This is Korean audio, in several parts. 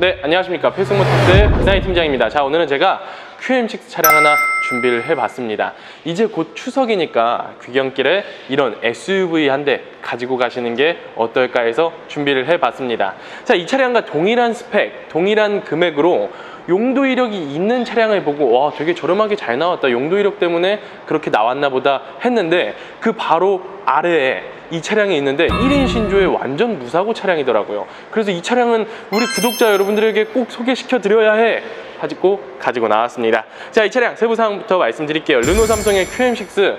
네, 안녕하십니까. 필승모터스 부사이 팀장입니다. 자, 오늘은 제가 QM6 차량 하나 준비를 해봤습니다. 이제 곧 추석이니까 귀경길에 이런 SUV 한 대 가지고 가시는 게 어떨까 해서 준비를 해봤습니다. 자, 이 차량과 동일한 스펙, 동일한 금액으로 용도 이력이 있는 차량을 보고 와 되게 저렴하게 잘 나왔다. 용도 이력 때문에 그렇게 나왔나 보다 했는데 그 바로 아래에 이 차량이 있는데 1인 신조의 완전 무사고 차량이더라고요. 그래서 이 차량은 우리 구독자 여러분들에게 꼭 소개시켜 드려야 해. 가지고 가지고 나왔습니다. 자 이 차량 세부 사항부터 말씀드릴게요. 르노 삼성의 QM6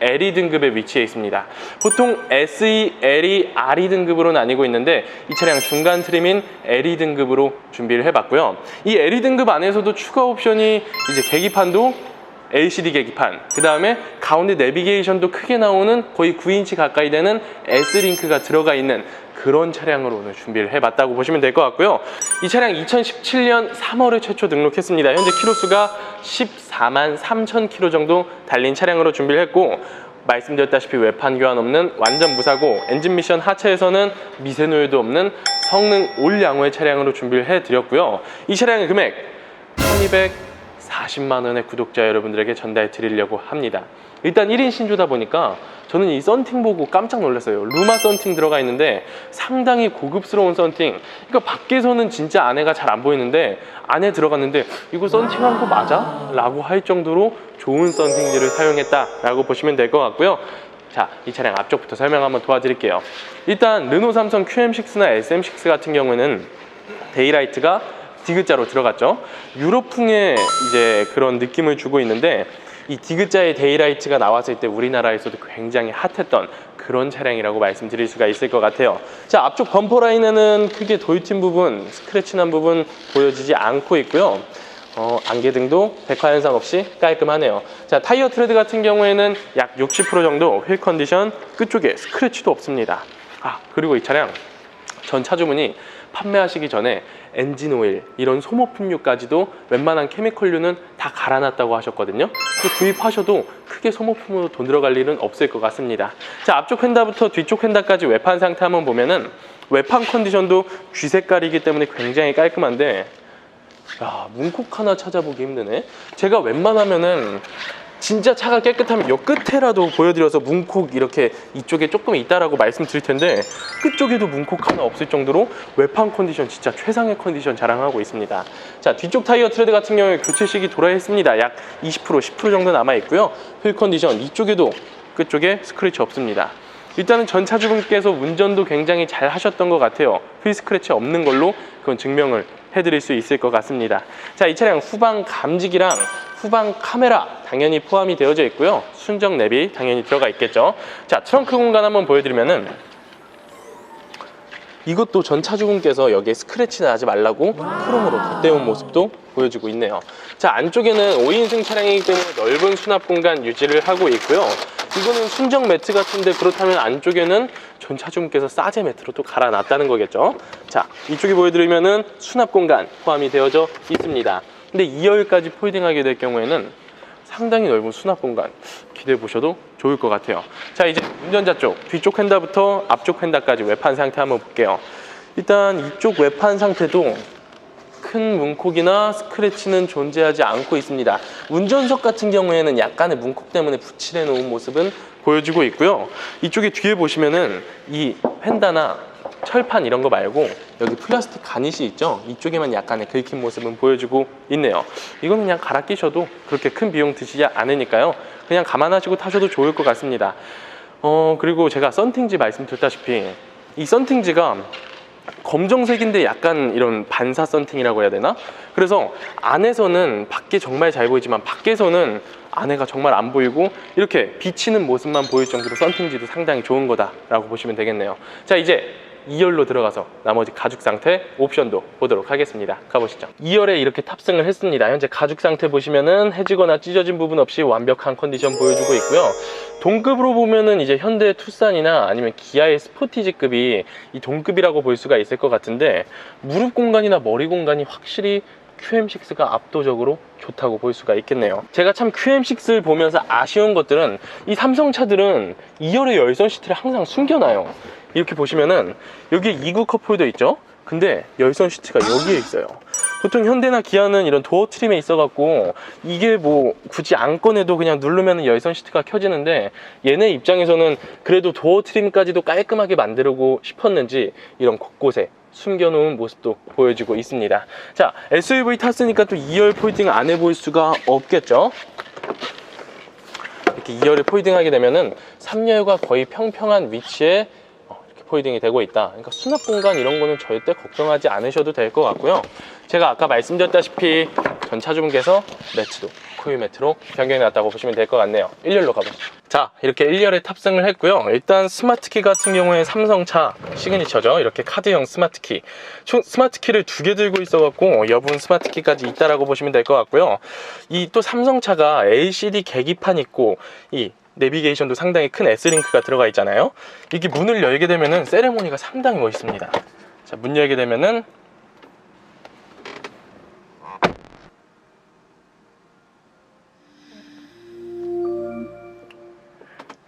LE 등급에 위치해 있습니다. 보통 SE, LE, RE 등급으로 나뉘고 있는데 이 차량 중간 트림인 LE 등급으로 준비를 해봤고요. 이 LE 등급 안에서도 추가 옵션이 이제 계기판도 LCD 계기판, 그 다음에 가운데 내비게이션도 크게 나오는 거의 9인치 가까이 되는 S링크가 들어가 있는 그런 차량으로 오늘 준비를 해봤다고 보시면 될 것 같고요. 이 차량 2017년 3월에 최초 등록했습니다. 현재 키로수가 14만 3천 킬로 정도 달린 차량으로 준비를 했고 말씀드렸다시피 외판 교환 없는 완전 무사고 엔진 미션 하체에서는 미세노유도 없는 성능 올 양호의 차량으로 준비를 해드렸고요. 이 차량의 금액 1240만 원의 구독자 여러분들에게 전달해 드리려고 합니다. 일단 1인 신조다 보니까 저는 이 썬팅 보고 깜짝 놀랐어요. 루마 썬팅 들어가 있는데 상당히 고급스러운 썬팅. 그러니까 밖에서는 진짜 안에가 잘 안 보이는데 안에 들어갔는데 이거 썬팅한 거 맞아? 라고 할 정도로 좋은 썬팅지를 사용했다라고 보시면 될 것 같고요. 자, 이 차량 앞쪽부터 설명 한번 도와드릴게요. 일단 르노 삼성 QM6나 SM6 같은 경우에는 데이라이트가 디귿자로 들어갔죠. 유럽풍의 이제 그런 느낌을 주고 있는데 이 디귿자의 데이라이트가 나왔을 때 우리나라에서도 굉장히 핫했던 그런 차량이라고 말씀드릴 수가 있을 것 같아요. 자, 앞쪽 범퍼 라인에는 크게 돌팀 부분, 스크래치 난 부분 보여지지 않고 있고요. 어, 안개등도 백화 현상 없이 깔끔하네요. 자, 타이어 트레드 같은 경우에는 약 60% 정도 휠 컨디션 끝쪽에 스크래치도 없습니다. 아, 그리고 이 차량 전 차주분이 판매하시기 전에 엔진 오일 이런 소모품류까지도 웬만한 케미컬류는 다 갈아놨다고 하셨거든요. 또 구입하셔도 크게 소모품으로 돈 들어갈 일은 없을 것 같습니다. 자 앞쪽 휀다부터 뒤쪽 휀다까지 외판 상태 한번 보면은 외판 컨디션도 귀 색깔이기 때문에 굉장히 깔끔한데 야 문콕 하나 찾아보기 힘드네. 제가 웬만하면은 진짜 차가 깨끗하면 요 끝에라도 보여드려서 문콕 이렇게 이쪽에 조금 있다라고 말씀드릴 텐데 끝쪽에도 문콕 하나 없을 정도로 외판 컨디션 진짜 최상의 컨디션 자랑하고 있습니다. 자 뒤쪽 타이어 트레드 같은 경우에 교체 시기 돌아했습니다. 약 20% 10% 정도 남아 있고요. 휠 컨디션 이쪽에도 끝쪽에 스크래치 없습니다. 일단은 전 차주분께서 운전도 굉장히 잘 하셨던 것 같아요. 휠 스크래치 없는 걸로 그건 증명을 해드릴 수 있을 것 같습니다. 자, 이 차량 후방 감지기랑 후방 카메라 당연히 포함이 되어져 있고요. 순정 내비 당연히 들어가 있겠죠. 자, 트렁크 공간 한번 보여드리면은 이것도 전 차주분께서 여기에 스크래치 나지 말라고 크롬으로 덧대온 모습도 보여주고 있네요. 자, 안쪽에는 5인승 차량이기 때문에 넓은 수납 공간 유지를 하고 있고요. 이거는 순정 매트 같은데 그렇다면 안쪽에는 전 차주분께서 싸제 매트로 또 갈아놨다는 거겠죠. 자, 이쪽에 보여드리면은 수납 공간 포함이 되어져 있습니다. 근데 2열까지 폴딩하게 될 경우에는 상당히 넓은 수납 공간 기대해 보셔도 좋을 것 같아요. 자, 이제 운전자 쪽, 뒤쪽 휀다부터 앞쪽 휀다까지 외판 상태 한번 볼게요. 일단 이쪽 외판 상태도 큰 문콕이나 스크래치는 존재하지 않고 있습니다. 운전석 같은 경우에는 약간의 문콕 때문에 붙일해 놓은 모습은 보여주고 있고요. 이쪽에 뒤에 보시면은 이 펜다나 철판 이런 거 말고 여기 플라스틱 가닛이 있죠? 이쪽에만 약간의 긁힌 모습은 보여주고 있네요. 이거는 그냥 갈아 끼셔도 그렇게 큰 비용 드시지 않으니까요. 그냥 감안하시고 타셔도 좋을 것 같습니다. 어, 그리고 제가 썬팅지 말씀드렸다시피 이 썬팅지가 검정색인데 약간 이런 반사 썬팅이라고 해야 되나? 그래서 안에서는 밖에 정말 잘 보이지만 밖에서는 안에가 정말 안 보이고 이렇게 비치는 모습만 보일 정도로 썬팅지도 상당히 좋은 거다라고 보시면 되겠네요. 자 이제 2열로 들어가서 나머지 가죽 상태 옵션도 보도록 하겠습니다. 가보시죠. 2열에 이렇게 탑승을 했습니다. 현재 가죽 상태 보시면은 해지거나 찢어진 부분 없이 완벽한 컨디션 보여주고 있고요. 동급으로 보면은 이제 현대 투싼이나 아니면 기아의 스포티지급이 이 동급이라고 볼 수가 있을 것 같은데 무릎 공간이나 머리 공간이 확실히 QM6가 압도적으로 좋다고 볼 수가 있겠네요. 제가 참 QM6를 보면서 아쉬운 것들은 이 삼성차들은 2열의 열선 시트를 항상 숨겨놔요. 이렇게 보시면은 여기 2구 컵홀더 있죠? 근데 열선 시트가 여기에 있어요. 보통 현대나 기아는 이런 도어 트림에 있어 갖고 이게 뭐 굳이 안 꺼내도 그냥 누르면 열선 시트가 켜지는데 얘네 입장에서는 그래도 도어 트림까지도 깔끔하게 만들고 싶었는지 이런 곳곳에 숨겨놓은 모습도 보여주고 있습니다. 자, SUV 탔으니까 또 2열 폴딩 안 해볼 수가 없겠죠? 이렇게 2열을 폴딩하게 되면은 3열과 거의 평평한 위치에 폴딩이 되고 있다. 그러니까 수납 공간 이런 거는 절대 걱정하지 않으셔도 될 것 같고요. 제가 아까 말씀드렸다시피 전 차주분께서 매트도 코일 매트로 변경해 놨다고 보시면 될 것 같네요. 1열로 가보시죠. 자, 이렇게 1열에 탑승을 했고요. 일단 스마트키 같은 경우에 삼성차 시그니처죠. 이렇게 카드형 스마트키. 총 스마트키를 두 개 들고 있어 갖고 여분 스마트키까지 있다라고 보시면 될 것 같고요. 이 또 삼성차가 LCD 계기판 있고 이 내비게이션도 상당히 큰 S링크가 들어가 있잖아요. 이게 문을 열게 되면은 세레모니가 상당히 멋있습니다. 자, 문 열게 되면은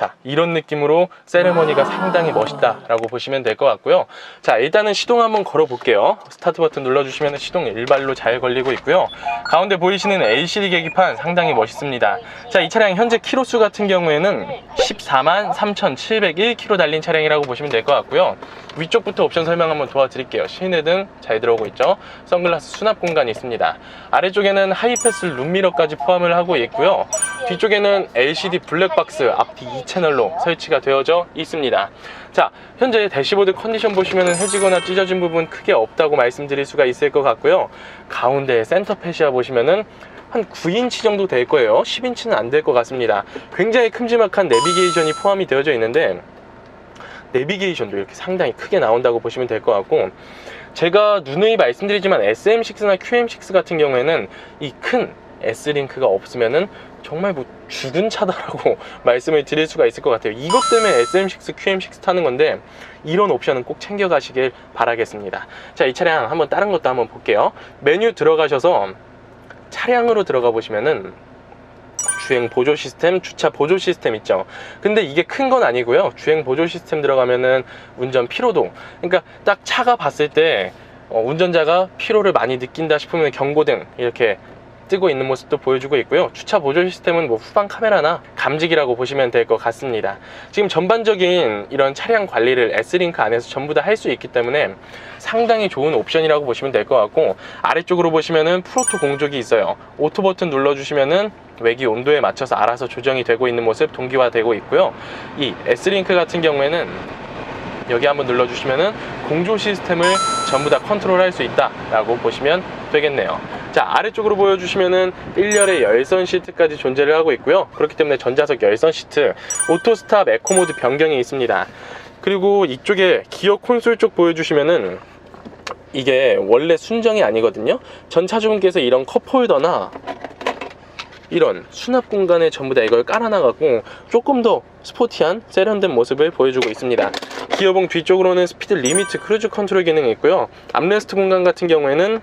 자, 이런 느낌으로 세레머니가 상당히 멋있다라고 보시면 될 것 같고요. 자, 일단은 시동 한번 걸어 볼게요. 스타트 버튼 눌러주시면 시동 일발로 잘 걸리고 있고요. 가운데 보이시는 LCD 계기판 상당히 멋있습니다. 자, 이 차량 현재 키로수 같은 경우에는 14만 3,701km 달린 차량이라고 보시면 될 것 같고요. 위쪽부터 옵션 설명 한번 도와드릴게요. 시내등 잘 들어오고 있죠. 선글라스 수납 공간이 있습니다. 아래쪽에는 하이패스 룸미러까지 포함을 하고 있고요. 뒤쪽에는 LCD 블랙박스 앞뒤 2 채널로 설치가 되어져 있습니다. 자, 현재 대시보드 컨디션 보시면 해지거나 찢어진 부분 크게 없다고 말씀드릴 수가 있을 것 같고요. 가운데 센터 패시아 보시면은 한 9인치 정도 될 거예요. 10인치는 안 될 것 같습니다. 굉장히 큼지막한 내비게이션이 포함이 되어져 있는데 내비게이션도 이렇게 상당히 크게 나온다고 보시면 될 것 같고 제가 누누이 말씀드리지만 SM6나 QM6 같은 경우에는 이 큰 S링크가 없으면은 정말 뭐 죽은 차다라고 말씀을 드릴 수가 있을 것 같아요. 이것 때문에 SM6, QM6 타는 건데 이런 옵션은 꼭 챙겨가시길 바라겠습니다. 자, 이 차량 한번 다른 것도 한번 볼게요. 메뉴 들어가셔서 차량으로 들어가 보시면은 주행 보조 시스템, 주차 보조 시스템 있죠. 근데 이게 큰 건 아니고요. 주행 보조 시스템 들어가면은 운전 피로도. 그러니까 딱 차가 봤을 때 어, 운전자가 피로를 많이 느낀다 싶으면 경고등 이렇게 뜨고 있는 모습도 보여주고 있고요. 주차 보조 시스템은 뭐 후방 카메라나 감지기라고 보시면 될 것 같습니다. 지금 전반적인 이런 차량 관리를 S링크 안에서 전부 다 할 수 있기 때문에 상당히 좋은 옵션이라고 보시면 될 것 같고 아래쪽으로 보시면은 프로토 공조기 있어요. 오토 버튼 눌러주시면은 외기 온도에 맞춰서 알아서 조정이 되고 있는 모습 동기화되고 있고요. 이 S링크 같은 경우에는 여기 한번 눌러주시면은 공조 시스템을 전부 다 컨트롤할 수 있다라고 보시면 되겠네요. 자 아래쪽으로 보여주시면은 1열에 열선 시트까지 존재를 하고 있고요. 그렇기 때문에 전자석 열선 시트, 오토 스탑 에코 모드 변경이 있습니다. 그리고 이쪽에 기어 콘솔 쪽 보여주시면은 이게 원래 순정이 아니거든요. 전 차주분께서 이런 컵홀더나 이런 수납 공간에 전부 다 이걸 깔아놔갖고 조금 더 스포티한 세련된 모습을 보여주고 있습니다. 기어봉 뒤쪽으로는 스피드 리미트 크루즈 컨트롤 기능이 있고요. 암레스트 공간 같은 경우에는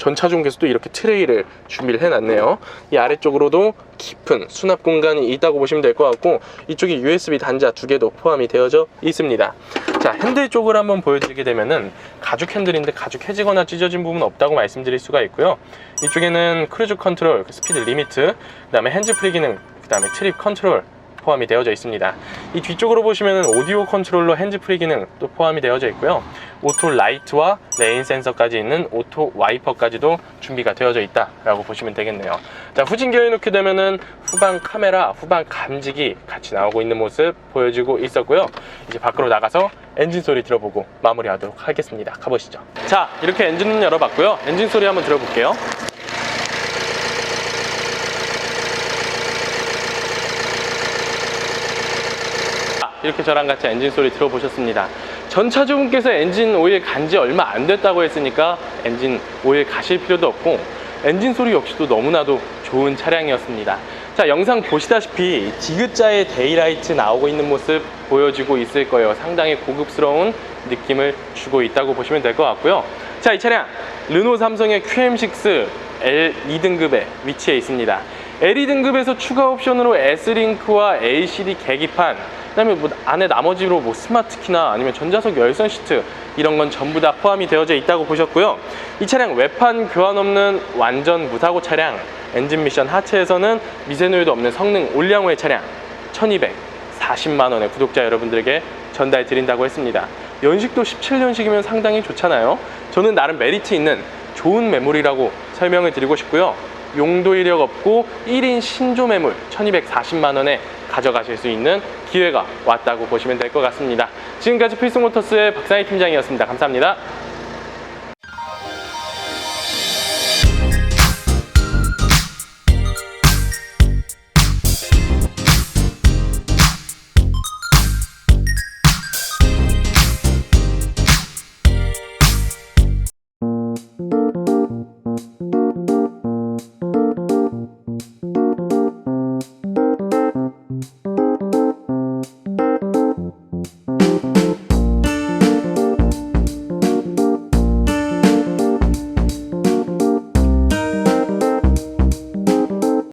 전 차종께서도 이렇게 트레이를 준비를 해놨네요. 이 아래쪽으로도 깊은 수납 공간이 있다고 보시면 될 것 같고 이쪽에 USB 단자 두 개도 포함이 되어져 있습니다. 자 핸들 쪽을 한번 보여드리게 되면은 가죽 핸들인데 가죽 해지거나 찢어진 부분 없다고 말씀드릴 수가 있고요. 이쪽에는 크루즈 컨트롤, 스피드 리미트, 그 다음에 핸즈프리 기능, 그 다음에 트립 컨트롤 포함이 되어져 있습니다. 이 뒤쪽으로 보시면 오디오 컨트롤러 핸즈프리 기능 또 포함이 되어져 있고요. 오토 라이트와 레인 센서까지 있는 오토 와이퍼까지도 준비가 되어져 있다 라고 보시면 되겠네요. 자 후진기어 해놓게 되면은 후방 카메라, 후방 감지기 같이 나오고 있는 모습 보여주고 있었고요. 이제 밖으로 나가서 엔진 소리 들어보고 마무리하도록 하겠습니다. 가보시죠. 자 이렇게 엔진은 열어봤고요. 엔진 소리 한번 들어볼게요. 이렇게 저랑 같이 엔진 소리 들어보셨습니다. 전 차주분께서 엔진 오일 간지 얼마 안 됐다고 했으니까 엔진 오일 가실 필요도 없고 엔진 소리 역시도 너무나도 좋은 차량이었습니다. 자, 영상 보시다시피 디귿자의 데이라이트 나오고 있는 모습 보여주고 있을 거예요. 상당히 고급스러운 느낌을 주고 있다고 보시면 될 것 같고요. 자, 이 차량 르노 삼성의 QM6 L2 등급에 위치해 있습니다. L2 등급에서 추가 옵션으로 S링크와 LCD 계기판 그다음에 뭐 안에 나머지로 뭐 스마트 키나 아니면 전자석 열선 시트 이런 건 전부 다 포함이 되어져 있다고 보셨고요. 이 차량 외판 교환 없는 완전 무사고 차량 엔진 미션 하체에서는 미세노유도 없는 성능 올량호의 차량 1240만 원의 구독자 여러분들에게 전달 드린다고 했습니다. 연식도 17년식이면 상당히 좋잖아요. 저는 나름 메리트 있는 좋은 매물이라고 설명을 드리고 싶고요. 용도 이력 없고 1인 신조 매물 1240만 원에 가져가실 수 있는 기회가 왔다고 보시면 될 것 같습니다. 지금까지 필승모터스의 박상희 팀장이었습니다. 감사합니다.